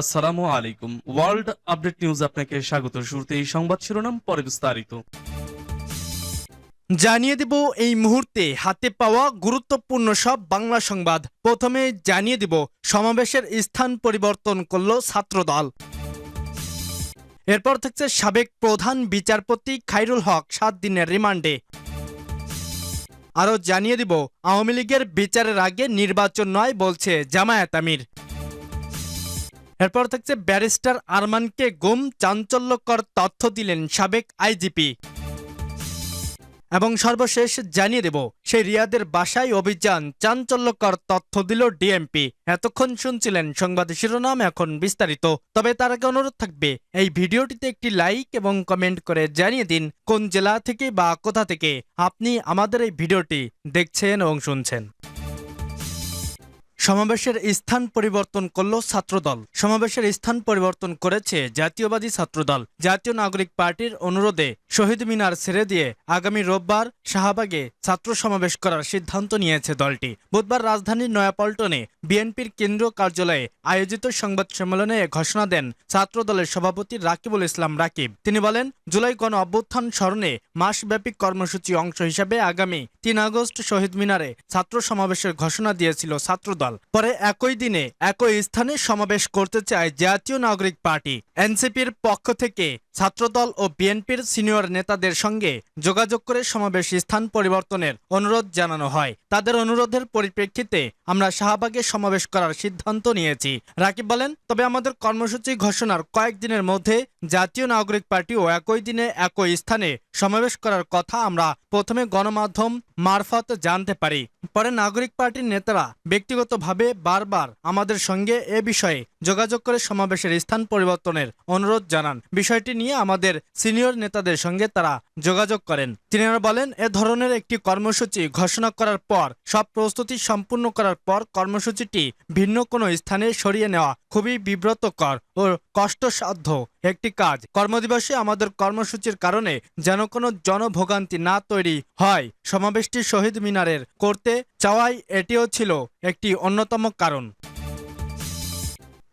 আসসালামু আলাইকুম। World update news আপনাকে স্বাগত। শুরুতে এই সংবাদ শিরোনাম, পরে বিস্তারিত। জানিয়ে দেব এই মুহূর্তে হাতে পাওয়া গুরুত্বপূর্ণ সব বাংলা সংবাদ। প্রথমে জানিয়ে দেব, সমাবেশের স্থান পরিবর্তন করল ছাত্রদল। এরপর থাকছে সাবেক প্রধান বিচারপতি খাইরুল হক সাত দিনের রিমান্ডে। আরও জানিয়ে দিব, আওয়ামী লীগের বিচারের আগে নির্বাচন নয় বলছে জামায়াত আমির। এরপর থাকছে ব্যারিস্টার আরমানকে গুম, চাঞ্চল্যকর তথ্য দিলেন সাবেক আইজিপি। এবং সর্বশেষ জানিয়ে দেব, সেই রিয়াদের বাসায় অভিযান, চাঞ্চল্যকর তথ্য দিল ডিএমপি। এতক্ষণ শুনছিলেন সংবাদ শিরোনাম, এখন বিস্তারিত। তবে তার আগে অনুরোধ থাকবে, এই ভিডিওটিতে একটি লাইক এবং কমেন্ট করে জানিয়ে দিন, কোন জেলা থেকে বা কোথা থেকে আপনি আমাদের এই ভিডিওটি দেখছেন এবং শুনছেন। সমাবেশের স্থান পরিবর্তন করল ছাত্রদল। সমাবেশের স্থান পরিবর্তন করেছে জাতীয়বাদী ছাত্রদল। জাতীয় নাগরিক পার্টির অনুরোধে শহীদ মিনার ছেড়ে দিয়ে আগামী রোববার শাহবাগে ছাত্র সমাবেশ করার সিদ্ধান্ত নিয়েছে দলটি। বুধবার রাজধানীর নয়াপল্টনে বিএনপির কেন্দ্রীয় কার্যালয়ে আয়োজিত সংবাদ সম্মেলনে ঘোষণা দেন ছাত্রদলের সভাপতি রাকিবুল ইসলাম রাকিব। তিনি বলেন, জুলাই গণ অভ্যুত্থান স্মরণে মাসব্যাপী কর্মসূচি অংশ হিসেবে আগামী তিন আগস্ট শহীদ মিনারে ছাত্র সমাবেশের ঘোষণা দিয়েছিল ছাত্রদল। পরে একই দিনে একই স্থানে সমাবেশ করতে চায় জাতীয় নাগরিক পার্টি। এনসিপির পক্ষ থেকে ছাত্রদল ও বিএনপির সিনিয়র নেতাদের সঙ্গে যোগাযোগ করে সমাবেশ স্থান পরিবর্তনের অনুরোধ জানানো হয়। তাদের অনুরোধের পরিপ্রেক্ষিতে আমরা শাহবাগে সমাবেশ করার সিদ্ধান্ত নিয়েছি। রাকিব বলেন, তবে আমাদের কর্মসূচি ঘোষণার কয়েকদিনের মধ্যে জাতীয় নাগরিক পার্টিও একই দিনে একই স্থানে সমাবেশ করার কথা আমরা প্রথমে গণমাধ্যম মারফত জানতে পারি। পরে নাগরিক পার্টির নেতারা ব্যক্তিগতভাবে বারবার আমাদের সঙ্গে এ বিষয়ে যোগাযোগ করে সমাবেশের স্থান পরিবর্তনের অনুরোধ জানান। বিষয়টি নিয়ে আমাদের সিনিয়র নেতাদের সঙ্গে তারা যোগাযোগ করেন। তিনি বলেন, এ ধরনের একটি কর্মসূচি ঘোষণা করার পর, সব প্রস্তুতি সম্পূর্ণ করার পর কর্মসূচিটি ভিন্ন কোনো স্থানে সরিয়ে নেওয়া খুবই বিব্রতকর ও কষ্টসাধ্য একটি কাজ। কর্মদিবসে আমাদের কর্মসূচির কারণে যেন কোনো জনভোগান্তি না তৈরি হয়। সমাবেশটি শহীদ মিনারের করতে চাওয়াই এটিও ছিল একটি অন্যতম কারণ।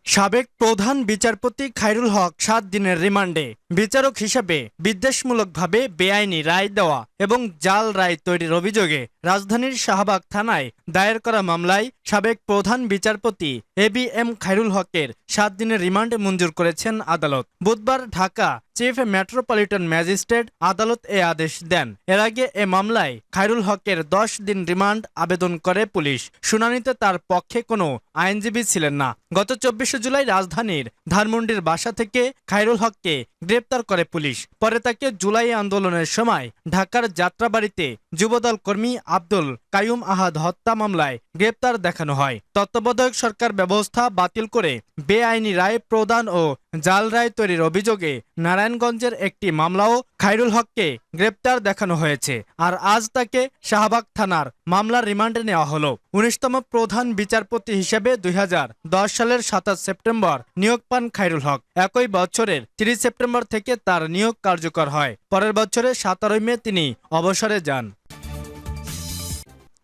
সাবেক প্রধান বিচারপতি খায়রুল হক সাত দিনের রিমান্ডে বিচারক হিসাবে বিদ্বেষমূলকভাবে বেআইনি রায় দেওয়া এবং জাল রায় তৈরির অভিযোগে রাজধানীর শাহবাগ থানায় দায়ের করা মামলায় সাবেক প্রধান বিচারপতি এ বি এম খাইরুল হকের সাত দিনের রিমান্ড মঞ্জুর করেছেন আদালত। বুধবার ঢাকা চিফ মেট্রোপলিটন ম্যাজিস্ট্রেট আদালত এ আদেশ দেন। এর আগে এ মামলায় খায়রুল হকের দশ দিন রিমান্ড আবেদন করে পুলিশ। শুনানিতে তার পক্ষে কোনো আইনজীবী ছিলেন না। গত চব্বিশে জুলাই রাজধানীর ধানমন্ডির বাসা থেকে খায়রুল হককে গ্রেপ্তার করে পুলিশ। পরে তাকে জুলাই আন্দোলনের সময় ঢাকার যাত্রাবাড়িতে যুবদল কর্মী আব্দুল কায়ুম আহাদ হত্যা মামলায় গ্রেপ্তার দেখানো হয়। তত্ত্বাবধায়ক সরকার ব্যবস্থা বাতিল করে বেআইনি রায় প্রদান ও জাল রায় তৈরির অভিযোগে নারায়ণগঞ্জের একটি মামলাও খায়রুল হককে গ্রেপ্তার দেখানো হয়েছে। আর আজ তাকে শাহবাগ থানার মামলার রিমান্ডে নেওয়া হলো। উনিশতম প্রধান বিচারপতি হিসেবে দুই হাজার দশ সালের সাতাশ সেপ্টেম্বর নিয়োগ পান খাইরুল হক। একই বছরের তিরিশ সেপ্টেম্বর থেকে তার নিয়োগ কার্যকর হয়। পরের বছরের সতেরোই মে তিনি অবসরে যান।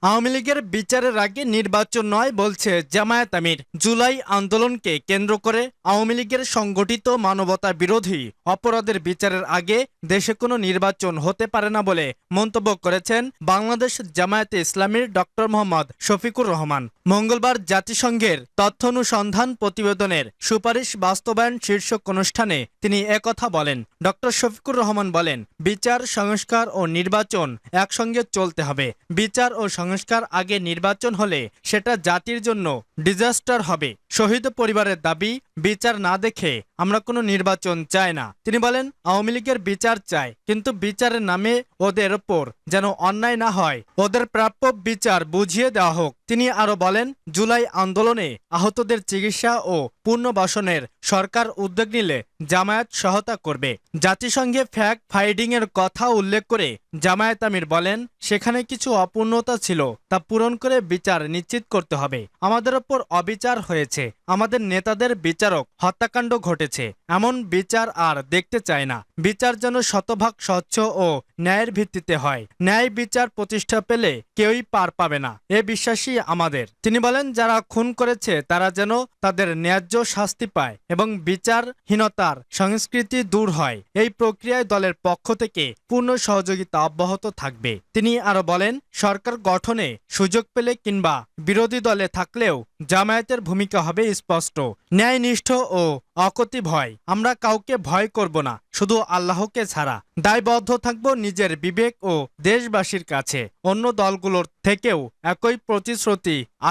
আওয়ামী লীগের বিচারের আগে নির্বাচন নয় বলছে জামায়াত আমির। জুলাই আন্দোলনকে কেন্দ্র করে আওয়ামী লীগের সংগঠিত মানবতা বিরোধী অপরাধের বিচারের আগে দেশে কোনো নির্বাচন হতে পারে না বলে মন্তব্য করেছেন বাংলাদেশ জামায়াতে ইসলামীর ডক্টর মোহাম্মদ শফিকুর রহমান। মঙ্গলবার জাতিসংঘের তথ্য অনুসন্ধান প্রতিবেদনের সুপারিশ বাস্তবায়ন শীর্ষক অনুষ্ঠানে তিনি একথা বলেন। ডক্টর শফিকুর রহমান বলেন, বিচার, সংস্কার ও নির্বাচন একসঙ্গে চলতে হবে। বিচার ও সংস্কার আগে নির্বাচন হলে সেটা জাতির জন্য ডিজাস্টার হবে। শহীদ পরিবারের দাবি, বিচার না দেখে আমরা কোনো নির্বাচন চাই না। তিনি বলেন, আওয়ামী লীগের বিচার চাই, কিন্তু বিচারের নামে ওদের ওপর যেন অন্যায় না হয়। ওদের প্রাপ্য বিচার বুঝিয়ে দেওয়া হোক। তিনি আরও বলেন, জুলাই আন্দোলনে আহতদের চিকিৎসা ও পুনর্বাসনের সরকার উদ্যোগ নিলে জামায়াত সহায়তা করবে। জাতিসংঘে ফ্যাক ফাইডিং এর কথা উল্লেখ করে জামায়াত আমির বলেন, সেখানে কিছু অপূর্ণতা ছিল তা পূরণ করে বিচার নিশ্চিত করতে হবে। আমাদের ওপর অবিচার হয়েছে। আমাদের নেতাদের বিচারক হত্যাকাণ্ড ঘটেছে। এমন বিচার আর দেখতে চায় না। বিচার যেন শতভাগ স্বচ্ছ ও ন্যায়ের ভিত্তিতে হয়। ন্যায় বিচার প্রতিষ্ঠা পেলে কেউই পার পাবে না। এ বিশ্বাসী আমাদের। তিনি বলেন, যারা খুন করেছে, তারা যেন তাদের ন্যায্য শাস্তি পায় এবং বিচারহীনতার সংস্কৃতি দূর হয়। এই প্রক্রিয়ায় দলের পক্ষ থেকে পূর্ণ সহযোগিতা অব্যাহত থাকবে। তিনি আরও বলেন, সরকার গঠনে সুযোগ পেলে কিংবা বিরোধী দলে থাকলেও জামায়াতের ভূমিকা হবে স্পষ্ট। ন্যায়নিষ্ঠ ও অকতি ভয় আমরা কাউকে ভয় করব না, শুধু আল্লাহকে ছাড়া। দায়বদ্ধ থাকব নিজের বিবেক ও দেশবাসীর কাছে। অন্য দলগুলোর থেকেও একই প্রতিশ্রুতি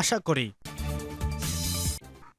আশা করি।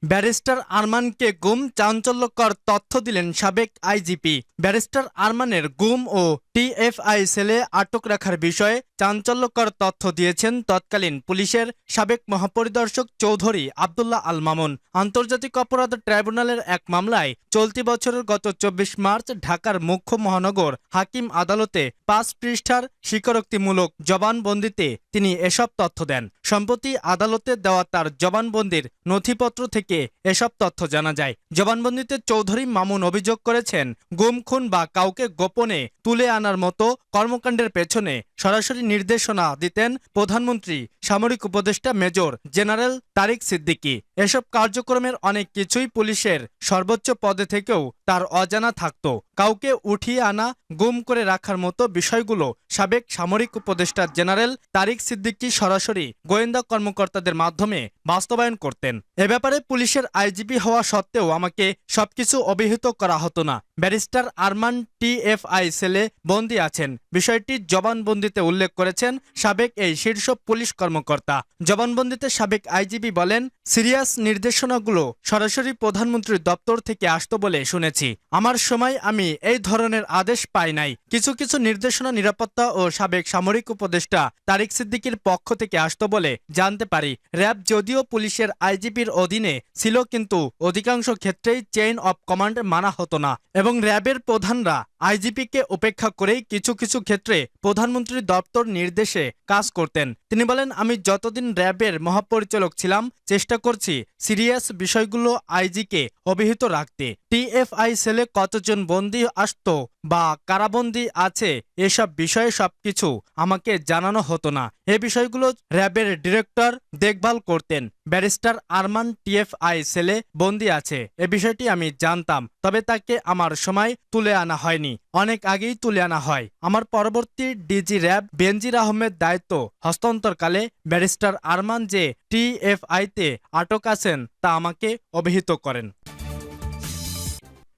ব্যারিস্টার আরমানকে গুম চাঞ্চল্যকর তথ্য দিলেন সাবেক আইজিপি। ব্যারিস্টার আরমানের গুম ও টিএফআই সেলে আটক রাখার বিষয়ে চাঞ্চল্যকর তথ্য দিয়েছেন তৎকালীন পুলিশের সাবেক মহাপরিদর্শক চৌধুরী আবদুল্লাহ আল মামুন। আন্তর্জাতিক অপরাধ ট্রাইব্যুনালের এক মামলায় চলতি বছরের গত চব্বিশ মার্চ ঢাকার মুখ্য মহানগর হাকিম আদালতে পাঁচ পৃষ্ঠার স্বীকারোক্তিমূলক জবানবন্দিতে তিনি এসব তথ্য দেন। সম্প্রতি আদালতে দেওয়া তার জবানবন্দির নথিপত্র থেকে এসব তথ্য জানা যায়। জবানবন্দিতে চৌধুরী মামুন অভিযোগ করেছেন, গুম, খুন বা কাউকে গোপনে তুলে আনার মতো কর্মকাণ্ডের পেছনে সরাসরি নির্দেশনা দিতেন প্রধানমন্ত্রী, সামরিক উপদেষ্টা মেজর জেনারেল তারিক সিদ্দিকী। এসব কার্যক্রমের অনেক কিছুই পুলিশের সর্বোচ্চ পদে থেকেও তার অজানা থাকত। কাউকে উঠিয়ে আনা, গুম করে রাখার মতো বিষয়গুলো সাবেক সামরিক উপদেষ্টা জেনারেল তারিক সিদ্দিকী সরাসরি গোয়েন্দা কর্মকর্তাদের মাধ্যমে বাস্তবায়ন করতেন। এ ব্যাপারে পুলিশের আইজিপি হওয়া সত্ত্বেও আমাকে সবকিছু অবহিত করা হতো না। ব্যারিস্টার আরমান টিএফআই সেলে বন্দী আছেন। বিষয়টি জবানবন্দিতে উল্লেখ করেছেন সাবেক এই শীর্ষ পুলিশ কর্মকর্তা। জবানবন্দিতে সাবেক আইজিবি বলেন সিরিয়াস নির্দেশনাগুলো সরাসরি প্রধানমন্ত্রীর দপ্তর থেকে আসতো বলে শুনেছি। আমার সময় আমি এই ধরনের আদেশ পাই নাই। কিছু কিছু নির্দেশনা নিরাপত্তা ও সাবেক সামরিক উপদেষ্টা তারিক সিদ্দিকির পক্ষ থেকে আসতো বলে জানতে পারি। র্যাব যদিও পুলিশের আইজিপির অধীনে ছিল, কিন্তু অধিকাংশ ক্ষেত্রেই চেইন অব কমান্ড মানা হতো না এবং র্যাবের প্রধানরা আইজিপিকে উপেক্ষা করেই কিছু কিছু ক্ষেত্রে প্রধানমন্ত্রীর দপ্তর নির্দেশে কাজ করতেন। তিনি বলেন, আমি যতদিন র্যাবের মহাপরিচালক ছিলাম, চেষ্টা করছি সিরিয়াস বিষয়গুলো আইজিকে অভিহিত রাখতে। টিএফআই সেলে কতজন বন্দী আসত বা কারাবন্দী আছে এসব বিষয়ে সবকিছু আমাকে জানানো হতো না। এ বিষয়গুলো র্যাবের ডিরেক্টর দেখভাল করতেন। ব্যারিস্টার আরমান টিএফআই সেলে বন্দী আছে। এ বিষয়টি আমি জানতাম, তবে তাকে আমার সময় তুলে আনা হয়নি। অনেক আগেই তুলে আনা হয়। আমার পরবর্তী ডিজি র্যাব বেনজির আহমেদ দায়িত্ব হস্তান্তরকালে ব্যারিস্টার আরমান যে টিএফআইতে আটক আছেন তা আমাকে অভিহিত করেন।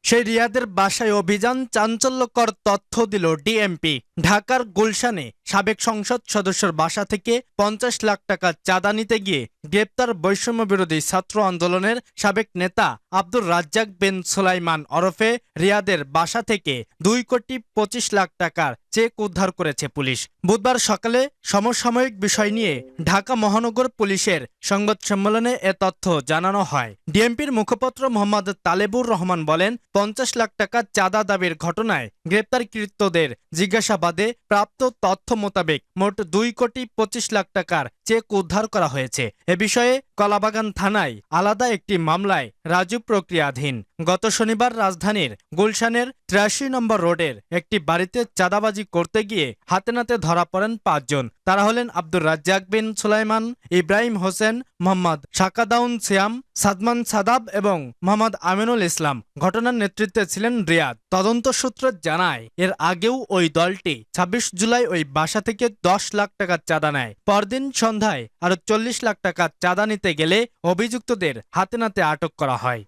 সেই রিয়াদের বাসায় অভিযান চাঞ্চল্যকর তথ্য দিল ডিএমপি। ঢাকার গুলশানে সাবেক সংসদ সদস্যর বাসা থেকে পঞ্চাশ লাখ টাকা চাঁদা নিতে গিয়ে গ্রেপ্তার বৈষম্য বিরোধী ছাত্র আন্দোলনের সাবেক নেতা আব্দুর রাজ্জাক বিন সুলাইমান ওরফে রিয়াদের বাসা থেকে দুই কোটি পঁচিশ লাখ টাকার চেক উদ্ধার করেছে পুলিশ। বুধবার সকালে সমসাময়িক বিষয় নিয়ে ঢাকা মহানগর পুলিশের সংবাদ সম্মেলনে এ তথ্য জানানো হয়। ডিএমপির মুখপাত্র মোহাম্মদ তালেবুর রহমান বলেন, পঞ্চাশ লাখ টাকা চাঁদা দাবির ঘটনায় গ্রেপ্তারকৃতদের জিজ্ঞাসাবাদে প্রাপ্ত তথ্য মোতাবেক মোট দুই কোটি পঁচিশ লাখ টাকার চেক উদ্ধার করা হয়েছে। এ বিষয়ে কলাবাগান থানায় আলাদা একটি মামলায় রাজু প্রক্রিয়াধীন। গত শনিবার রাজধানীর গুলশানের ত্রাশি নম্বর রোডের একটি বাড়িতে চাঁদাবাজি করতে গিয়ে হাতে নাতে ধরা পড়েন পাঁচজন। তারা হলেন আব্দুর রাজ্জাক বিন সুলাইমান, ইব্রাহিম হোসেন, মোহাম্মদ শাকাদাউন সিয়াম, সাদমান সাদাব এবং মোহাম্মদ আমিনুল ইসলাম। ঘটনার নেতৃত্বে ছিলেন রিয়াদ। তদন্ত সূত্র জানায়, এর আগেও ওই দলটি ছাব্বিশ জুলাই ওই বাসা থেকে দশ লাখ টাকার চাঁদা নেয়। পরদিন সন্ধ্যায় আরও চল্লিশ লাখ টাকা চাঁদা নিতে গেলে অভিযুক্তদের হাতে নাতে আটক করা হয়।